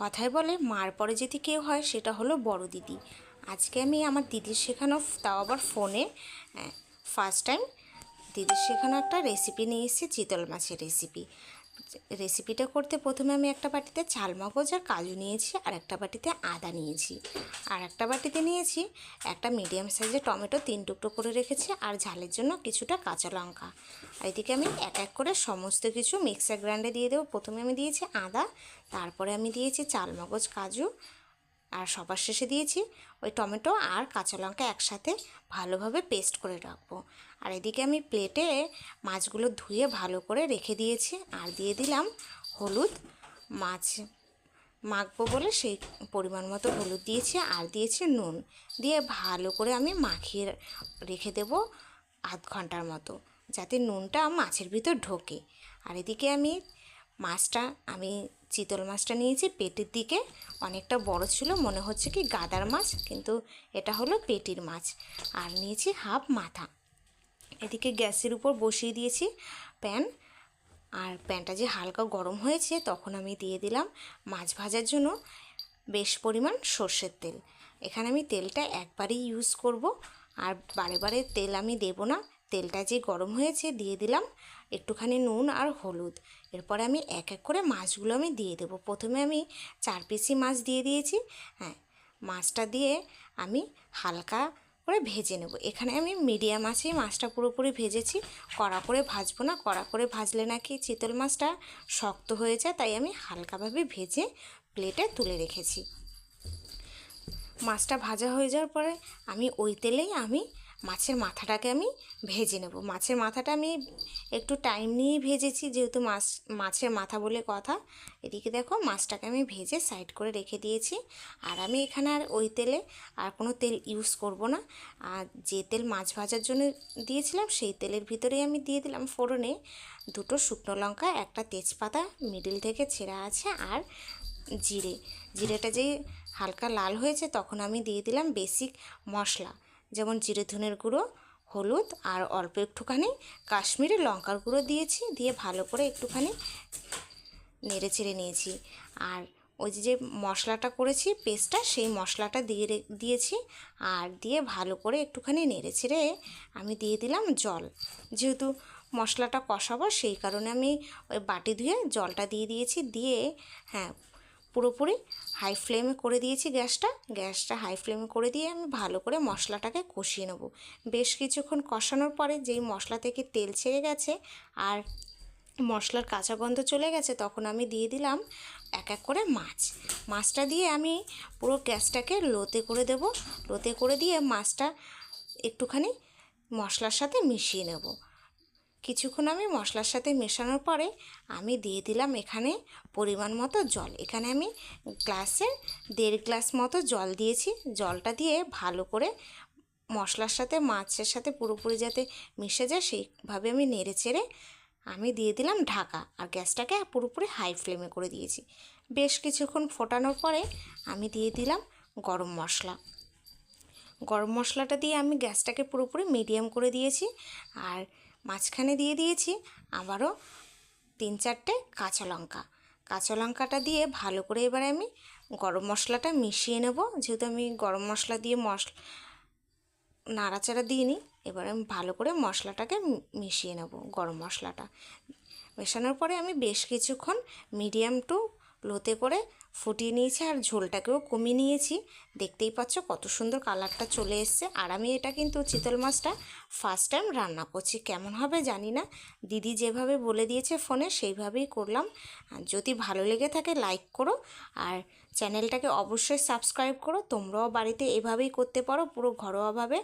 কথায় বলে, মার পরে যদি কেউ হয়, সেটা হলো বড় দিদি। আজকে আমি আমার দিদির শেখানো তাও আবার ফোনে ফার্স্ট টাইম দিদির শেখানো একটা রেসিপি নিয়ে এসেছি, চিতল মাছের রেসিপি রেসিপিটা করতে প্রথমে আমি একটা বাটিতে চাল, মগজ আর কাজু নিয়েছি, আর একটা বাটিতে আদা নিয়েছি। আর একটা বাটিতে নিয়েছি একটা মিডিয়াম সাইজের টমেটো তিন টুকরো করে রেখেছি, আর ঝালের জন্য কিছুটা কাঁচা লঙ্কা। আর এদিকে আমি এক এক করে সমস্ত কিছু মিক্সার গ্রাইন্ডে দিয়ে দেবো। প্রথমে আমি দিয়েছি আদা, তারপরে আমি দিয়েছি চাল, মগজ, কাজু আর সবার শেষে দিয়েছি ওই টমেটো আর কাঁচা লঙ্কা একসাথে ভালোভাবে পেস্ট করে রাখব। আর এদিকে আমি প্লেটে মাছগুলো ধুয়ে ভালো করে রেখে দিয়েছি আর দিয়ে দিলাম হলুদ মাছ। মাখবো বলে সেই পরিমাণ মতো হলুদ দিয়েছি আর দিয়েছি নুন। দিয়ে ভালো করে আমি মাখিয়ে রেখে দেবো আধ ঘণ্টার মতো যাতে নুনটা মাছের ভিতর ঢোকে। আর এদিকে আমি মাছটা, আমি চিতল মাছটা নিয়েছি, পেটের দিকে অনেকটা বড় ছিল, মনে হচ্ছে কি গাদার মাছ, কিন্তু এটা হলো পেটির মাছ। আর নিয়েছি হাফ মাথা। এদিকে গ্যাসের উপর বসিয়ে দিয়েছি প্যান। আর প্যানটা যে হালকা গরম হয়েছে, তখন আমি দিয়ে দিলাম মাছ ভাজার জন্য বেশ পরিমাণ সর্ষের তেল। এখানে আমি তেলটা একবারই ইউজ করব। আর বারে বারে তেল আমি দেব না তেলটা যে গরম হয়েছে দিয়ে দিলাম, একটুখানি নুন আর হলুদ। এরপরে আমি এক এক করে মাছগুলো আমি দিয়ে দেবো। প্রথমে আমি চার পিসি মাছ দিয়ে দিয়েছি হ্যাঁ মাছটা দিয়ে আমি হালকা করে ভেজে নেব। এখানে আমি মিডিয়াম আছে মাছটা পুরোপুরি ভেজেছি, কড়া করে ভাজবো না। কড়া করে ভাজলে নাকি চিতল মাছটা শক্ত হয়ে যায়, তাই আমি হালকাভাবে ভেজে প্লেটে তুলে রেখেছি। মাছটা ভাজা হয়ে যাওয়ার পরে আমি ওই তেলেই আমি মাছের মাথাটাকে আমি ভেজে নেব। মাছের মাথাটা আমি একটু টাইম নিয়েই ভেজেছি, যেহেতু মাছ, মাছের মাথা বলে কথা। এদিকে দেখো মাছটাকে আমি ভেজে সাইড করে রেখে দিয়েছি। আর আমি এখানে আর ওই তেলে আর কোনো তেল ইউজ করব না। আর যে তেল মাছ ভাজার জন্য দিয়েছিলাম, সেই তেলের ভিতরেই আমি দিয়ে দিলাম ফোড়নে দুটো শুকনো লঙ্কা, একটা তেজপাতা মিডিল থেকে ছেঁড়া আছে আর জিরে। জিরেটা যেই হালকা লাল হয়েছে, তখন আমি দিয়ে দিলাম বেসিক মশলা। যেমন জিরে ধনের গুঁড়ো, হলুদ আর অল্প একটুখানি কাশ্মীরি লঙ্কার গুঁড়ো দিয়েছি, দিয়ে ভালো করে একটুখানি নেড়ে চেড়ে নিয়েছি। আর ওই যে মশলাটা করেছি, পেস্টটা, সেই মশলাটা দিয়ে দিয়েছি। আর দিয়ে ভালো করে একটুখানি নেড়ে ছেড়ে আমি দিয়ে দিলাম জল। যেহেতু মশলাটা কষাবো, সেই কারণে আমি ওই বাটি ধুয়ে জলটা দিয়ে দিয়েছি। দিয়ে হ্যাঁ পুরোপুরি হাই ফ্লেমে করে দিয়েছি গ্যাসটা। গ্যাসটা হাই ফ্লেমে করে দিয়ে আমি ভালো করে মশলাটাকে কষিয়ে নেব। বেশ কিছুক্ষণ কষানোর পরে যেই মশলা থেকে তেল ছেড়ে গেছে আর মশলার কাঁচা গন্ধ চলে গেছে, তখন আমি দিয়ে দিলাম এক এক করে মাছ। মাছটা দিয়ে আমি পুরো গ্যাসটাকে লোতে করে দেব। লোতে করে দিয়ে মাছটা একটুখানি মশলার সাথে মিশিয়ে নেব। কিছুক্ষণ আমি মশলার সাথে মেশানোর পরে আমি দিয়ে দিলাম এখানে পরিমাণ মতো জল। এখানে আমি গ্লাসে দেড় গ্লাস মতো জল দিয়েছি। জলটা দিয়ে ভালো করে মশলার সাথে, মাছের সাথে পুরোপুরি যাতে মিশে যায় সেইভাবে আমি নেড়ে চেড়ে আমি দিয়ে দিলাম ঢাকা। আর গ্যাসটাকে পুরোপুরি হাই ফ্লেমে করে দিয়েছি। বেশ কিছুক্ষণ ফোটানোর পরে আমি দিয়ে দিলাম গরম মশলা। গরম মশলাটা দিয়ে আমি গ্যাসটাকে পুরোপুরি মিডিয়াম করে দিয়েছি। আর মাঝখানে দিয়ে দিয়েছি, আবারও তিন চারটে কাঁচা লঙ্কা। কাঁচা লঙ্কাটা দিয়ে ভালো করে এবারে আমি গরম মশলাটা মিশিয়ে নেব। যেহেতু আমি গরম মশলা দিয়ে মশ নাড়াচাড়া দিইনি, এবার আমি ভালো করে মশলাটাকে মিশিয়ে নেব গরম মশলাটা। মেশানোর পরে আমি বেশ কিছুক্ষণ মিডিয়াম টু লোতে করে ফুটিয়ে নিয়েছি আর ঝোলটাকেও কমিয়ে নিয়েছি। দেখতেই পাচ্ছ কত সুন্দর কালারটা চলে এসছে। আর আমি এটা কিন্তু চিতল মাছটা ফার্স্ট টাইম রান্না করছি। কেমন হবে জানি না। দিদি যেভাবে বলে দিয়েছে ফোনে, সেইভাবেই করলাম। যদি ভালো লেগে থাকে লাইক করো। আর চ্যানেলটাকে অবশ্যই সাবস্ক্রাইব করো। তোমরাও বাড়িতে এভাবেই করতে পারো পুরো ঘরোয়াভাবে।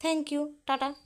Thank you tata.